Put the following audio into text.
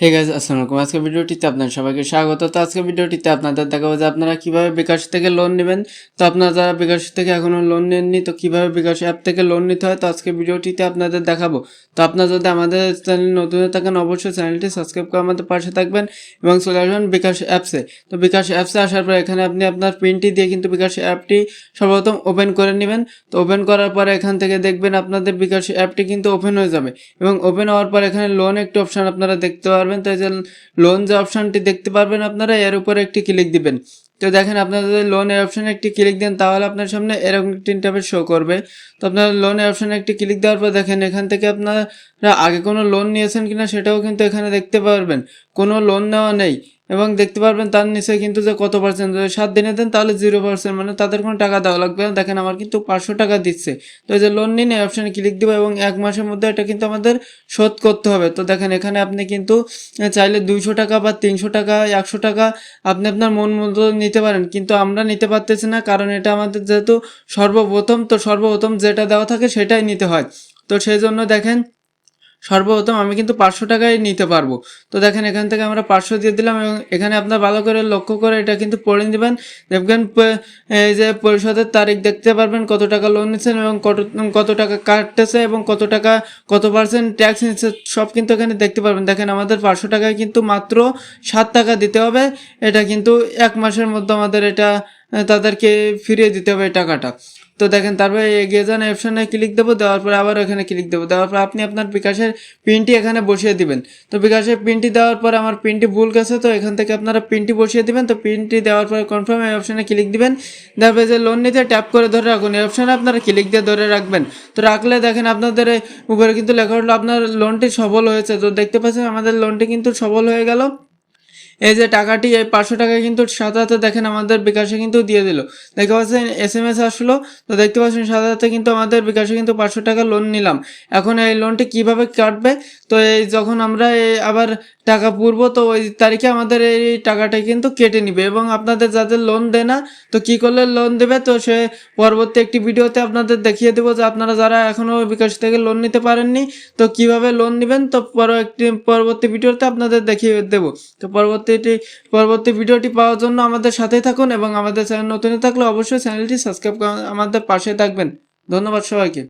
Hey guys আসসালামু আলাইকুম আজকে ভিডিওটিতে আপনার সবাইকে স্বাগত। তো আজকে ভিডিওটিতে আপনাদের দেখাবো যে আপনারা কীভাবে বিকাশ থেকে লোন নেবেন। তো আপনারা যারা বিকাশ থেকে এখনও লোন নেননি, তো কীভাবে বিকাশ অ্যাপ থেকে লোন নিতে হয়, তো আজকে ভিডিওটিতে আপনাদের দেখাবো। তো আপনারা যদি আমাদের চ্যানেল নতুন থাকেন, অবশ্যই চ্যানেলটি সাবস্ক্রাইব করে আমাদের পাশে থাকবেন এবং চলে আসবেন বিকাশ অ্যাপসে তো বিকাশ অ্যাপসে আসার পর এখানে আপনি আপনার পিনটি দিয়ে কিন্তু বিকাশ অ্যাপটি সর্বপ্রথম ওপেন করে নেবেন। তো ওপেন করার পরে এখান থেকে দেখবেন আপনাদের বিকাশ অ্যাপটি কিন্তু ওপেন হয়ে যাবে। এবং ওপেন হওয়ার পর এখানে লোন একটি অপশন আপনারা দেখতে পারবেন। তো এই লোন যে অপশনটি দেখতে পারবেন আপনারা, এর উপরে একটি ক্লিক দিবেন। তো দেখেন, আপনারা যদি লোনের অপশানে একটি ক্লিক দেন, তাহলে আপনার সামনে এরকম একটি ইন্টারফেস শো করবে। তো আপনারা লোনের অপশানে একটি ক্লিক দেওয়ার পর দেখেন, এখান থেকে আপনারা আগে কোনো লোন নিয়েছেন কিনা, সেটাও কিন্তু এখানে দেখতে পারবেন। কোনো লোন নেওয়া নেই। এবং দেখতে পারবেন তার নিচে কিন্তু যে কত পার্সেন্ট সাত দিনে দেন তাহলে জিরো পার্সেন্ট মানে তাদের কোনো টাকা দেওয়া লাগবে না। দেখেন আমার কিন্তু পাঁচশো টাকা দিচ্ছে। তো এই যে লোন নিন এই অপশানে ক্লিক দেবো এবং এক মাসের মধ্যে এটা কিন্তু আমাদের শোধ করতে হবে। তো দেখেন এখানে আপনি কিন্তু চাইলে দুইশো টাকা বা তিনশো টাকা, একশো টাকা আপনি আপনার মন মতো নিতে পারেন। কিন্তু আমরা নিতে পারতেছি না, কারণ এটা আমাদের যেহেতু সর্বপ্রথম, তো সর্বপ্রথম যেটা দেওয়া থাকে সেটাই নিতে হয়। তো সেই জন্য দেখেন সর্বপ্রথম আমি কিন্তু পাঁচশো টাকায় নিতে পারব। তো দেখেন, এখান থেকে আমরা পাঁচশো দিয়ে দিলাম এবং এখানে আপনার ভালো করে লক্ষ্য করে এটা কিন্তু পড়ে নেবেন। দেখবেন এই যে পরিশোধের তারিখ দেখতে পারবেন, কত টাকা লোন নিচ্ছেন এবং কত কত টাকা কাটতেছে এবং কত টাকা, কত পার্সেন্ট ট্যাক্স নিচ্ছে, সব কিন্তু এখানে দেখতে পারবেন। দেখেন, আমাদের পাঁচশো টাকায় কিন্তু মাত্র সাত টাকা দিতে হবে। এটা কিন্তু এক মাসের মধ্যে আমাদের এটা, তাদেরকে ফিরিয়ে দিতে হবে টাকাটা। তো দেখেন তারপরে এগিয়ে যান অপশানে ক্লিক দেবো, দেওয়ার পর আবার এখানে ক্লিক দেবো। দেওয়ার পর আপনি আপনার বিকাশের পিনটি এখানে বসিয়ে দিবেন। তো বিকাশের পিনটি দেওয়ার পর আমার পিনটি ভুল গেছে, তো এখান থেকে আপনারা পিনটি বসিয়ে দিবেন। তো পিনটি দেওয়ার পর কনফার্ম এই অপশানে ক্লিক দিবেন। তারপরে যে লোন নিতে ট্যাপ করে ধরে রাখুন। এই অপশানে আপনারা ক্লিক দিয়ে ধরে রাখবেন। তো রাখলে দেখেন, আপনাদের উপরে কিন্তু লেখা হলো, আপনার লোনটি সফল হয়েছে। তো দেখতে পাচ্ছেন, আমাদের লোনটি কিন্তু সফল হয়ে গেল। এই যে টাকাটি, এই পাঁচশো টাকা কিন্তু সাথে সাথে দেখেন আমাদের বিকাশে কিন্তু দিয়ে দিল। দেখতে পাচ্ছেন এস এম এস আসলো, তো দেখতে পাচ্ছেন সাথে সাথে কিন্তু আমাদের বিকাশে কিন্তু পাঁচশো টাকা লোন নিলাম। এখন এই লোনটি কীভাবে কাটবে? তো এই যখন আমরা আবার টাকা পুরবো, তো ওই তারিখে আমাদের এই টাকাটা কিন্তু কেটে নিবে এবং আপনাদের যাদের লোন দেয় না, তো কি করলে লোন দেবে? তো সে পরবর্তী একটি ভিডিওতে আপনাদের দেখিয়ে দেবো যে আপনারা যারা এখনও বিকাশ থেকে লোন নিতে পারেননি, তো কীভাবে লোন নেবেন? তো পর একটি পরবর্তী ভিডিওতে আপনাদের দেখিয়ে দেবো। তো পরবর্তীটি পরবর্তী ভিডিওটি পাওয়ার জন্য আমাদের সাথে থাকুন এবং আমাদের চ্যানেল নতুন থাকলে অবশ্যই চ্যানেলটি সাবস্ক্রাইব করে আমাদের পাশে থাকবেন। ধন্যবাদ সবাইকে।